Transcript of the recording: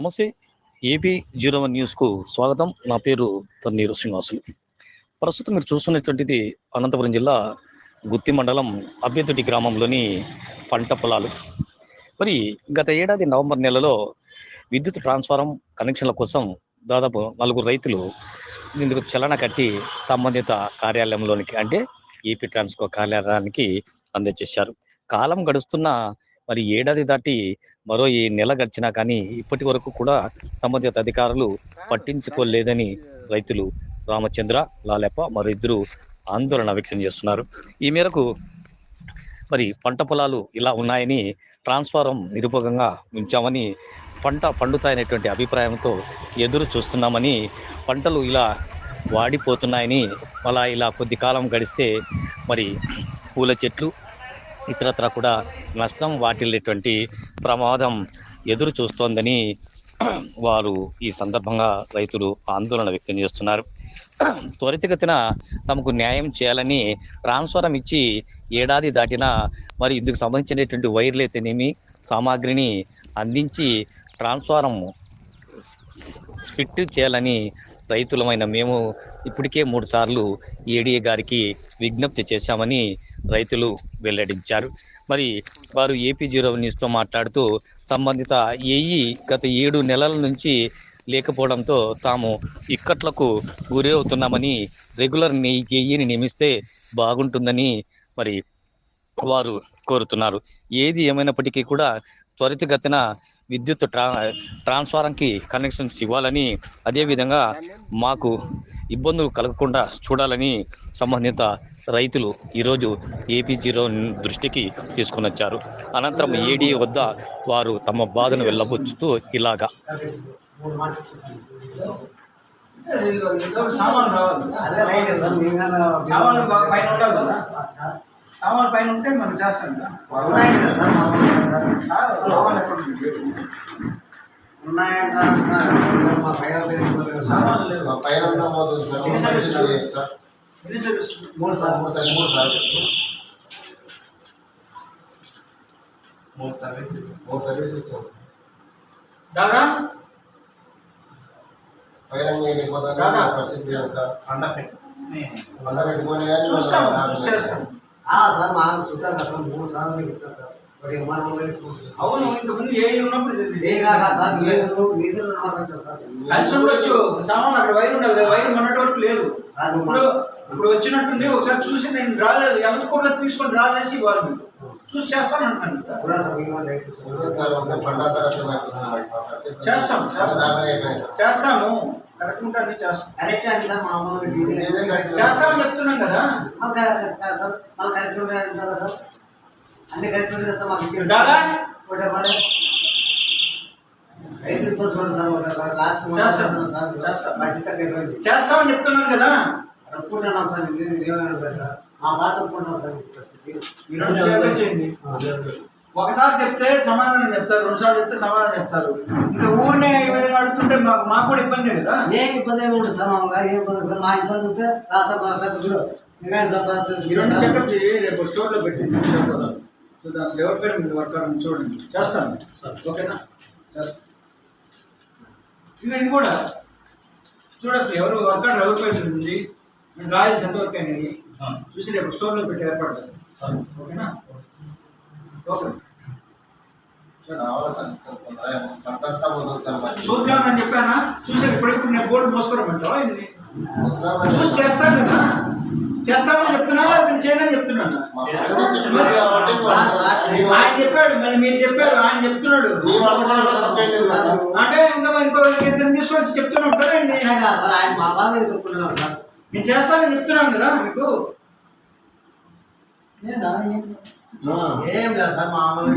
నమస్తే. AP zero one న్యూస్కు స్వాగతం. నా పేరు తన్నీరు శ్రీనివాసులు. ప్రస్తుతం మీరు చూస్తున్నటువంటిది అనంతపురం జిల్లా గుత్తి మండలం అభ్యర్థి గ్రామంలోని పంట పొలాలు. మరి గత ఏడాది నవంబర్ నెలలో విద్యుత్ ట్రాన్స్ఫారం కనెక్షన్ల కోసం దాదాపు నలుగురు రైతులు ఇందుకు చలన కట్టి సంబంధిత కార్యాలయంలోనికి అంటే ఏపీ ట్రాన్స్కో కార్యాలయానికి అందజేశారు. కాలం గడుస్తున్న మరి ఏడాది దాటి మరో ఈ నెల గడిచినా కానీ ఇప్పటి వరకు కూడా సంబంధిత అధికారులు పట్టించుకోలేదని రైతులు రామచంద్ర లాలెప్ప మరో ఇద్దరు ఆందోళన వ్యక్తం చేస్తున్నారు. ఈ మేరకు మరి పంట పొలాలు ఇలా ఉన్నాయని ట్రాన్స్ఫారం నిరుపకంగా ఉంచామని పంట పండుతాయనేటువంటి అభిప్రాయంతో ఎదురు చూస్తున్నామని పంటలు ఇలా వాడిపోతున్నాయని అలా ఇలా కొద్ది కాలం గడిస్తే మరి పూల చెట్లు ఇతరత్ర కూడా నష్టం వాటిల్లేటువంటి ప్రమాదం ఎదురు చూస్తోందని వారు ఈ సందర్భంగా రైతులు ఆందోళన వ్యక్తం చేస్తున్నారు. త్వరితగతిన తమకు న్యాయం చేయాలని ట్రాన్స్ఫారం ఇచ్చి ఏడాది దాటినా మరి ఇందుకు సంబంధించినటువంటి వైర్లు అయితేనేమి సామాగ్రిని అందించి ట్రాన్స్ఫారం ఫిట్ చేయాలని రైతులమైన మేము ఇప్పటికే మూడు సార్లు ఏడీఏ గారికి విజ్ఞప్తి చేశామని రైతులు వెల్లడించారు. మరి వారు ఏపీ జీరో న్యూస్తో మాట్లాడుతూ సంబంధిత ఏఈ గత ఏడు నెలల నుంచి లేకపోవడంతో తాము ఇక్కట్లకు గురి అవుతున్నామని రెగ్యులర్ ఏఈని నియమిస్తే బాగుంటుందని మరి వారు కోరుతున్నారు. ఏది ఏమైనప్పటికీ కూడా త్వరితగతిన విద్యుత్ ట్రా ట్రాన్స్ఫారంకి కనెక్షన్స్ ఇవ్వాలని అదేవిధంగా మాకు ఇబ్బందులు కలగకుండా చూడాలని సంబంధిత రైతులు ఈరోజు ఏపీ జీరో దృష్టికి తీసుకుని వచ్చారు. అనంతరం ఏడీ వద్ద వారు తమ బాధను వెళ్ళబుచ్చుతూ ఇలాగా. సామాన్ సామాన్ పైన ఉంటే మనం చేస్తాం మూడు సార్ మూడు సార్. మూడు సార్. మూడు సర్వీస్ మూడు సర్వీస్ ఇచ్చాం. దాదా? పరిస్థితి లేదు సార్? అండ పెట్టుకొని చూస్తాం. చేస్తాం. సార్ మా చుట్టాలు కదా సార్ మూడు సార్లు మీకు ఇచ్చారు సార్ అవును ఇంతకుముందు ఏ ఉన్నప్పుడు ఏ కాదా సార్ మీరు ఉండవచ్చు సార్ కలిసి ఉండొచ్చు సామాన్ అక్కడ వైర్ ఉండాలి కదా, వైర్ మొన్నటి వరకు లేదు సార్ ఇప్పుడు ఇప్పుడు వచ్చినట్టుంది ఒకసారి చూసి నేను డ్రా ఎంత కూడా తీసుకొని డ్రా చేసి ఇవ్వాలి. చూసి చేస్తాను చేస్తాం, చేస్తాం. సాగనే అయిపోయింది సార్ చేస్తాను కరెక్ట్ ఉంటే అన్ని చేస్తాం. కరెక్ట్ అండి సార్ మా అమ్మ డ్యూటీ ఇదే కరెక్ట్. చేస్తామని చెప్తున్నాం కదా. Correct sir. మాకు కరెక్ట్ ఉంటాయి సార్. అన్ని కరెక్ట్ ఉంటాయి సార్ మాకు ఇచ్చారు దాదా? ఒకటే మరి రైతు ఇబ్బంది చూడండి సార్ ఒకటే మరి లాస్ట్ చేస్తాం. సార్. చేస్తాం. పరిస్థితి అక్కడ అయిపోయింది చేస్తామని చెప్తున్నాను కదా. సార్ మీరు ఏమైనా ఉంటాయి సార్. మా బాధ సార్. ఒకసారి చెప్తే సమాధానం చెప్తారు రెండు సార్లు చెప్తే సమాధానం చెప్తారు. ఇంకా ఊరినే అడుగుతుంటే మాకు మాకు కూడా ఇబ్బంది కదా? ఏం ఇబ్బంది ఏమి ఉంటుంది సార్ మామూలుగా ఏం ఇబ్బంది సార్. మా ఇబ్బంది వస్తే రాసా సార్ మీరు ఇంకా ఈ రెండు చెకప్ చేయి రేపు స్టోర్లో పెట్టి చూద్దాం అసలు ఎవరి పేరు మీద వర్క్ అని చూడండి. చేస్తాను. ఓకేనా? చేస్తాను ఇంకా ఇది కూడా. చూడు అసలు ఎవరు వర్క్ ఎవరి పేరు ఉంది? నేను రాయల్స్ ఎంత వర్క్ అయినాయి? చూసి రేపు స్టోర్లో పెట్టి ఏర్పాటు ఓకేనా? ఓకే కావాలి సార్ సార్ కొంత పంట అంతా పోతుంది సార్ మరి చూద్దామని చెప్పానా చూసి ఇప్పటిప్పుడు నేను ఇది అవసరమని చూసి చేస్తాను కదా. చేస్తామని చెప్తున్నా నేను చేయనని చెప్తున్నాను? ఆయన చెప్పాడు మళ్ళీ మీరు చెప్పారు ఆయన చెప్తున్నాడు. అంటే ఇంకా ఇంకో ఇద్దరు తీసుకొచ్చి చెప్తూనే ఉంటాడండి సార్ ఆయన మా బాధ సార్ నేను చేస్తానని చెప్తున్నాను కదా మీకు. ఏం లేదు సార్ మామూలు